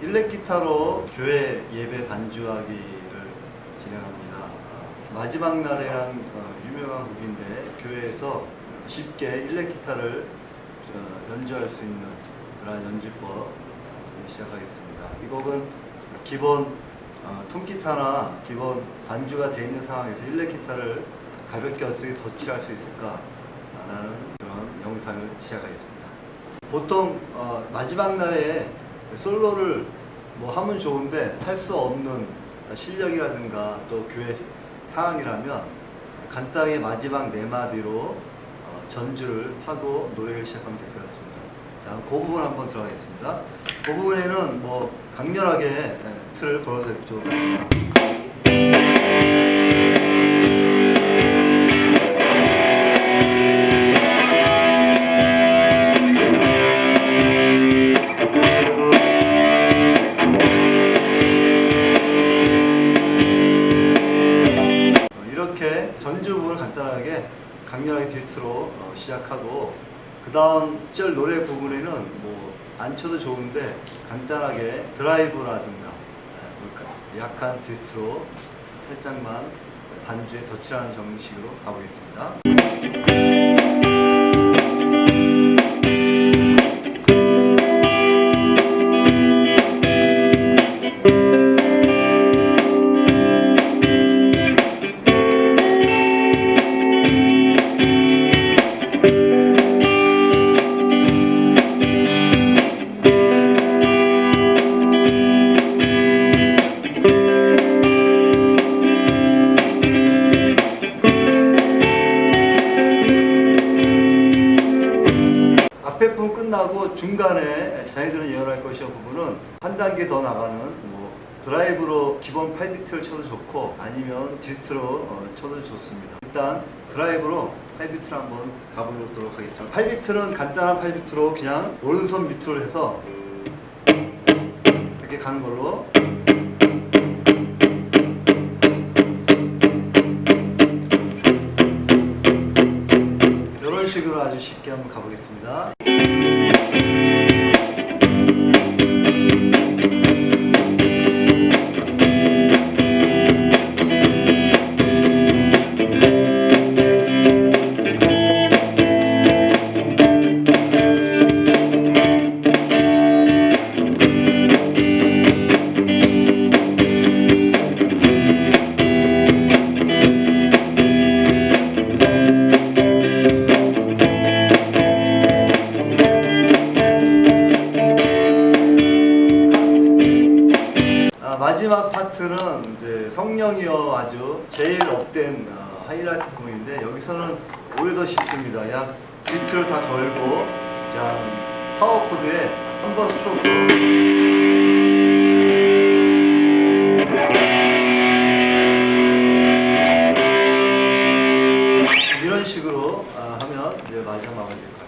일렉 기타로 교회 예배 반주하기를 진행합니다. 어, 마지막 날에란 어, 유명한 곡인데 교회에서 쉽게 일렉 기타를 어, 연주할 수 있는 그러한 연주법 어, 시작하겠습니다. 이 곡은 기본 어, 통기타나 기본 반주가 되어 있는 상황에서 일렉 기타를 가볍게 어떻게 덧칠할 수 있을까 라는 그런 영상을 시작하겠습니다. 보통 어, 마지막 날에 솔로를 뭐 하면 좋은데 할 수 없는 실력이라든가 또 교회 상황이라면 간단하게 마지막 네 마디로 어, 전주를 하고 노래를 시작하면 될 것 같습니다. 자, 그 부분 한번 들어가겠습니다. 그 부분에는 뭐 강렬하게 예, 틀을 걸어서 좀 간단하게 강렬하게 디스트로 어, 시작하고 그 다음 절 노래 부분에는 뭐 안 쳐도 좋은데 간단하게 드라이브라든가 에, 뭘까, 약한 디스트로 살짝만 반주에 덧칠하는 정식으로 가보겠습니다. 부분 끝나고 중간에 자기들은 예언할 것이요 부분은 한 단계 더 나가는 뭐 드라이브로 기본 8비트를 쳐도 좋고 아니면 디스트로 어, 쳐도 좋습니다. 일단 드라이브로 8비트를 한번 가보도록 하겠습니다. 8비트는 간단한 8비트로 그냥 오른손 밑으로 해서 이렇게 가는 걸로 이런 식으로 아주 쉽게 한번 가보겠습니다. 마지막 파트는 이제 성령이여 아주 제일 업된 어, 하이라이트 부분인데 여기서는 오히려 더 쉽습니다. 약 비트를 다 걸고 그냥 파워 코드에 한 번 스트로크 이런 식으로 어, 하면 이제 마지막 마무리 될것 같아요.